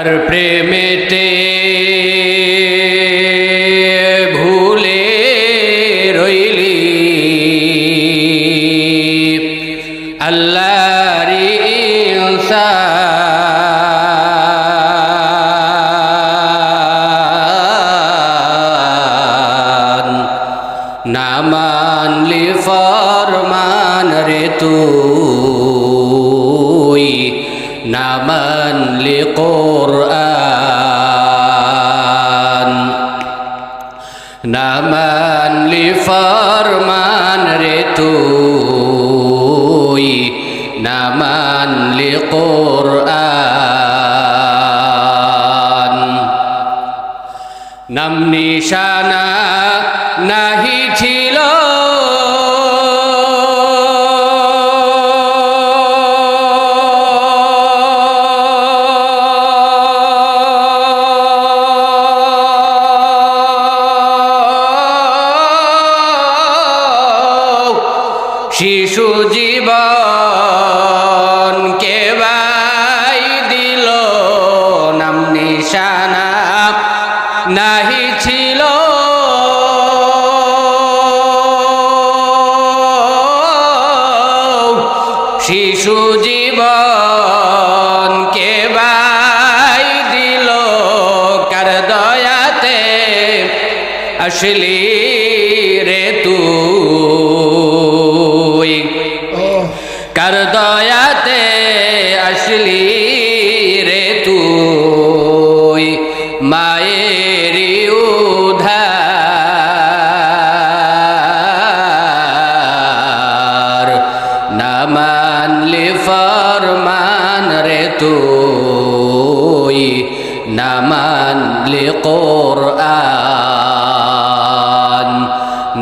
আর প্রেমেতে ভুলে রইলি। আল্লাহরি না মানলি ফরমান রে তুই না কোরআন না মানলি ফরমান রে তুই শিশু জীবন কে বাই দিল নাম নিশানা? নাহি ছিল। শিশু জীবন কে বাই দিল? কার দয়াতে? আসলি রে না মানলি ফরমান রে তুই না মানলি কোরআন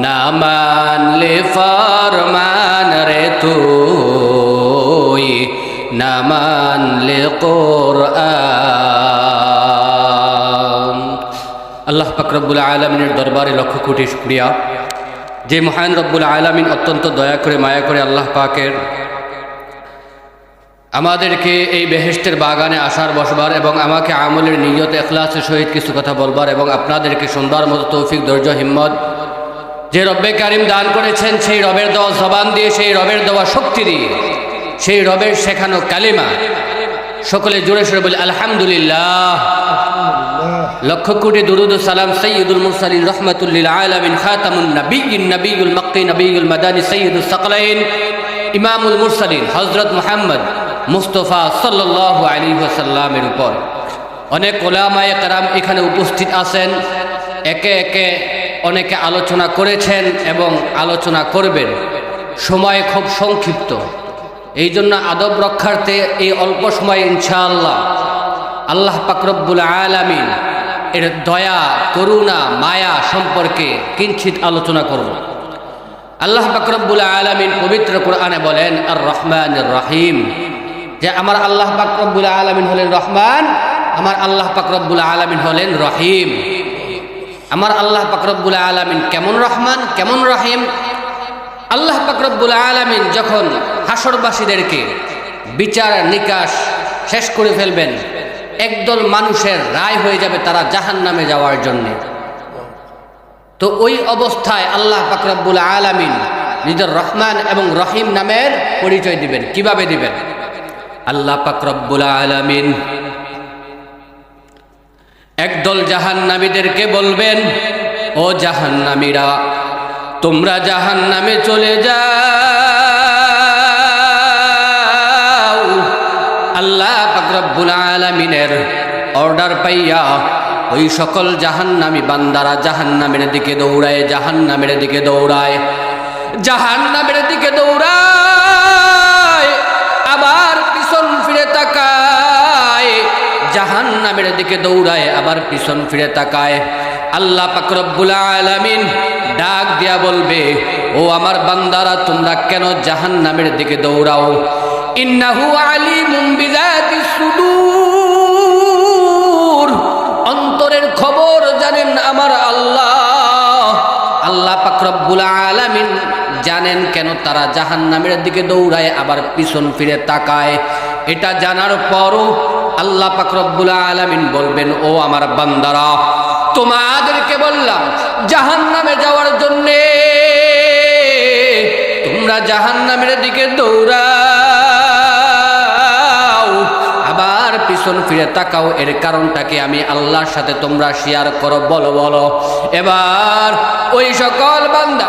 না মানলি ফরমান রে তুই না মানলি কোরআন। আল্লাহ পাক রব্বুল আলমিনের দরবারে লক্ষ কোটি শুক্রিয়া। যে মহান রব্বুল আলমিন অত্যন্ত দয়া করে, মায়া করে আল্লাহ পাকের আমাদেরকে এই বেহেস্টের বাগানে আসার, বসবার এবং আমাকে আমলের নিয়ত, এখলাসের সহিত কিছু কথা বলবার এবং আপনাদেরকে সুন্দর মতো তৌফিক, ধৈর্য, হিম্মত যে রব্বে কারিম দান করেছেন, সেই রবের দেওয়া জবান দিয়ে, সেই রবের দেওয়া শক্তি দিয়ে, সেই রবের শেখানো কালিমা সকলে জোরে সরে বলি, আলহামদুলিল্লাহ। লক্ষ কোটি দুরুদ সালাম সৈয়দুল মুরসালিন রহমতুল্লিল আলমিন, খাতামুন নবীন নবীল মক্কি নবীল মাদানী সৈয়দুল সকলাইন, ইমামুল মুরসালিন হজরত মোহাম্মদ মুস্তফা সাল্লাহ আলী ওসাল্লামের উপর। অনেক ওলামায়ে কারাম এখানে উপস্থিত আছেন, একে একে অনেকে আলোচনা করেছেন এবং আলোচনা করবেন। সময় খুব সংক্ষিপ্ত। এই জন্য আদব রক্ষার্থে এই অল্প সময় ইনশাআল্লাহ আল্লাহ পাকরব্বুল আলামিন এর দয়া, করুণা, মায়া সম্পর্কে কিঞ্চিত আলোচনা করব আল্লাহ পাকরব্বুল আলামিন পবিত্র কোরআনে বলেন আর রহমান রহিম। যে আমার আল্লাহ পাকরব্বুল আলামিন হলেন রহমান, আমার আল্লাহ পাকরব্বুল আলামিন হলেন রহিম। আমার আল্লাহ পাকরব্বুল আলামিন কেমন রহমান, কেমন রহিম? আল্লাহ পাকরব্বুল আলামিন যখন হাসরবাসীদেরকে বিচার নিকাশ শেষ করে ফেলবেন একদল মানুষের রায় হয়ে যাবে তারা জাহান নামে যাওয়ার জন্যে। তো ওই অবস্থায় আল্লাহ পাকরব্বুল আলামিন নিজের রহমান এবং রহিম নামের পরিচয় দিবেন। কীভাবে দিবেন? আল্লাহ পাকরব্বুল আলামিন একদল জাহান্নামীদেরকে বলবেন, ও জাহান্নামীরা, তোমরা জাহান নামে চলে যাও। অর্ডার পাইয়া, ওই সকল জাহান্নামী বান্দারা জাহান্নামের দিকে দৌড়ায়, জাহান্নামের দিকে দৌড়ায়, জাহান্নামের দিকে দৌড়ায়, আবার পিছন ফিরে তাকায়, জাহান্নামের দিকে দৌড়ায়, আবার পিছন ফিরে তাকায়। আল্লাহ পাকরব্বুল আলামিন ডাক দিয়া বলবে, ও আমার বান্দারা, তোমরা কেন জাহান্নামের দিকে দৌড়াও? ইন্নাহু আলিমুম বিযাতিস পাকরব্বুল আলামিন জানেন কেন তারা জাহান নামের দিকে দৌড়ায়, আবার পিছন ফিরে তাকায়। এটা জানার পরও আল্লাহ পাকরব্বুল আলামিন বলবেন, ও আমার বান্দারা, তোমাদেরকে বললাম জাহান তাকাও, এর কারণটাকে আমি আল্লাহর সাথে তোমরা শেয়ার করো, বলো বলো। এবার ওই সকল বান্দা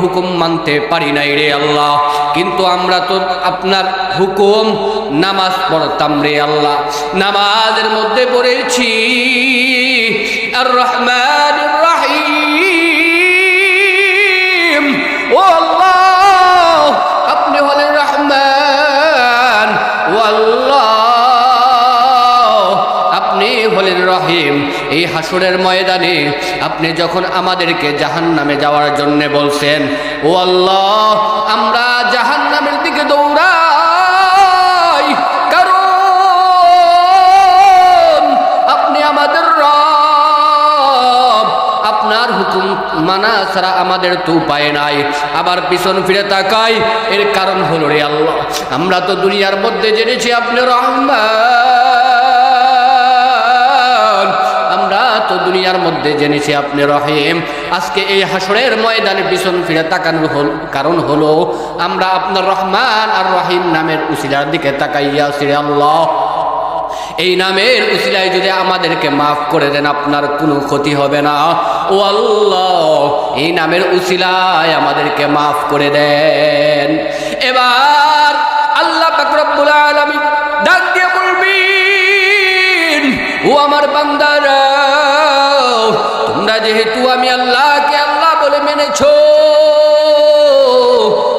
হুকুম মানতে পারি নাই রে আল্লাহ। কিন্তু আমরা তো আপনার হুকুম নামাজ পড়তাম রে আল্লাহ। নামাজের মধ্যে পড়েছি। আর রহমান রাহিম আপনি হলেন রহমান। আপনি হলেন রহিম। এই হাসুরের ময়দানে আপনি যখন আমাদেরকে জাহান নামে যাওয়ার জন্য বলছেন, ও আল্লাহ, আমরা জাহান নামের দিকে দৌড়াই। কারণ আপনি আমাদের রব। আপনার হুকুম মানা ছাড়া আমাদের তো উপায় নাই। আবার পিছন ফিরে তাকাই, এর কারণ হলো রে আল্লাহ, আমরা তো দুনিয়ার মধ্যে জেনেছি আপনি রহমান। দুনিয়ার মধ্যে জেনেছি আপনি রহিম। আজকে এই হাসরের ময়দানে পিছন ফিরে তাকানোর হল কারণ হলো, আমরা আপনার রহমান আর রহিম নামের উসিলার দিকে তাকাইয়া রে আল্লাহ। এই নামের উসিলায় যদি আমাদেরকে মাফ করে দেন, আপনার কোনো ক্ষতি হবে না। ও আল্লাহ, এই নামের উসিলায় আমাদেরকে মাফ করে দেন। এবার আল্লাহ পাকরব্বুল আলামিন ডাক দিয়ে বলবেন, ও আমার বান্দারা তোমরা যেহেতু আমি আল্লাহকে আল্লাহ বলে মেনেছ,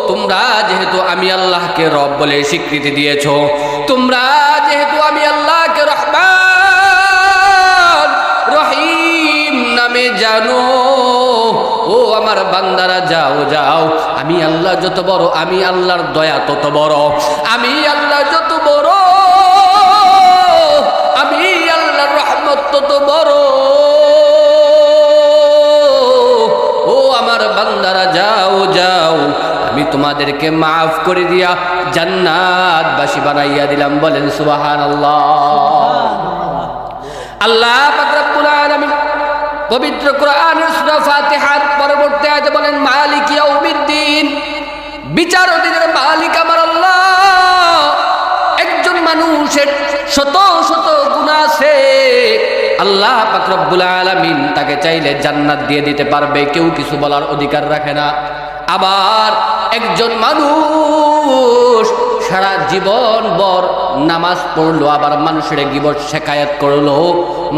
তোমরা যেহেতু আমি আল্লাহকে রব বলে স্বীকৃতি দিয়েছ, তোমরা যেহেতু আমি আল্লাহকে রহমান, রহিম নামে জানো, ও আমার বান্দারা যাও যাও, আমি আল্লাহ যত বড়, আমি আল্লাহর দয়া তত বড়, আমি আল্লাহ যত বড় তোমাদেরকে মাফ করে দিয়া জান্নাতবাসী বানাইয়া দিলাম বলেন সুবাহান আল্লাহ আলামিন পবিত্র কোরআনের সূরা ফাতিহার পরবর্তী আয়াতে বলেন মালিক ইয়াউমিদ্দিন বিচার দিনের মালিক আমার আল্লাহ। একজন মানুষের শত শত গুণ আছে। আল্লাহ পাক রব্বুল আলামিন তাকে চাইলে জান্নাত দিয়ে দিতে পারবে কেউ কিছু বলার অধিকার রাখে না। আবার একজন মানুষ সারা জীবন বর নামাজ পড়ল আবার মানুষের গিবত শেখায়ত করল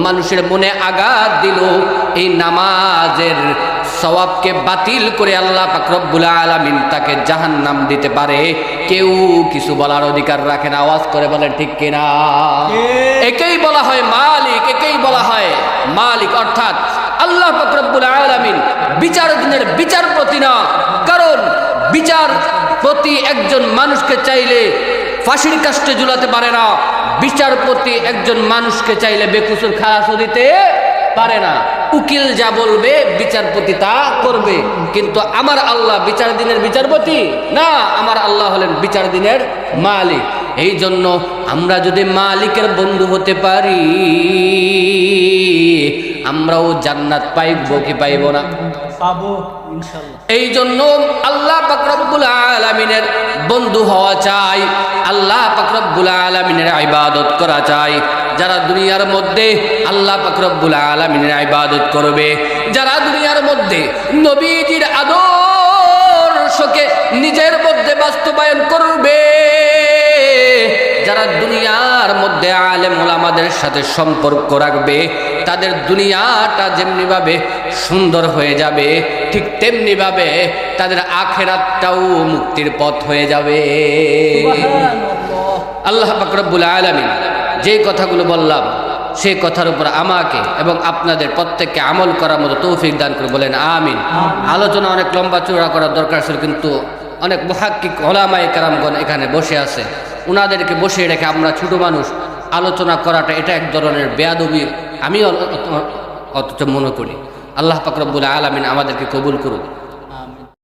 মানুষের মনে আঘাত দিল। এই নামাজের সওয়াবকে বাতিল করে আল্লাহ পাকরব্বুল আলামিন তাকে জাহান নাম দিতে পারে। কেউ কিছু বলার অধিকার রাখে না আওয়াজ করে বলেন ঠিক কিনা? একেই বলা হয় মালিক একেই বলা হয় মালিক অর্থাৎ আল্লাহ পাকরব্বুল আলামিন বিচার দিনের বিচারপতি না। কারণ বিচার প্রতি একজন মানুষকে চাইলে ফাঁসির কাষ্টে ঝুলাতে পারে না। বিচারপতি একজন মানুষকে চাইলে বেকুসুর খালাসও দিতে পারে না। উকিল যা বলবে, বিচারপতি তা করবে। কিন্তু আমার আল্লাহ বিচার দিনের বিচারপতি? না, আমার আল্লাহ হলেন বিচার দিনের মালিক। এই জন্য আমরা যদি মালিকের বন্ধু হতে পারি, আমরাও জান্নাত পাইব কি পাইব না? এই জন্য আল্লাহ পাকরব্বুল আলমিনের বন্ধু হওয়া চাই, আল্লাহ পাকরব্বুল আলমিনের ইবাদত করা চাই। যারা দুনিয়ার মধ্যে আল্লাহ পাকরব্বুল আলমিনের ইবাদত করবে, যারা দুনিয়ার মধ্যে নবীজির আদর্শকে নিজের মধ্যে বাস্তবায়ন করবে, যারা দুনিয়ার মধ্যে আলেম ওলামাদের সাথে সম্পর্ক রাখবে তাদের দুনিয়াটা যেমনিভাবে সুন্দর হয়ে যাবে ঠিক তেমনিভাবে তাদের আখেরাতটাও মুক্তির পথ হয়ে যাবে। আল্লাহ পাকরব্বুল আলমিন যে কথাগুলো বললাম সেই কথার উপর আমাকে এবং আপনাদের প্রত্যেককে আমল করার মতো তৌফিক দান করে বলেন আমিন। আলোচনা অনেক লম্বা চূড়া করার দরকার ছিল কিন্তু অনেক মহাক্কিক ওলামাই কারামগণ এখানে বসে আছে। ওনাদেরকে বসিয়ে রেখে আমরা ছোট মানুষ আলোচনা করাটা এটা এক ধরনের বেয়াদবি আমি অথচ মনে করি আল্লাহ পাকরবুল আলমিন আমাদেরকে কবুল করুক।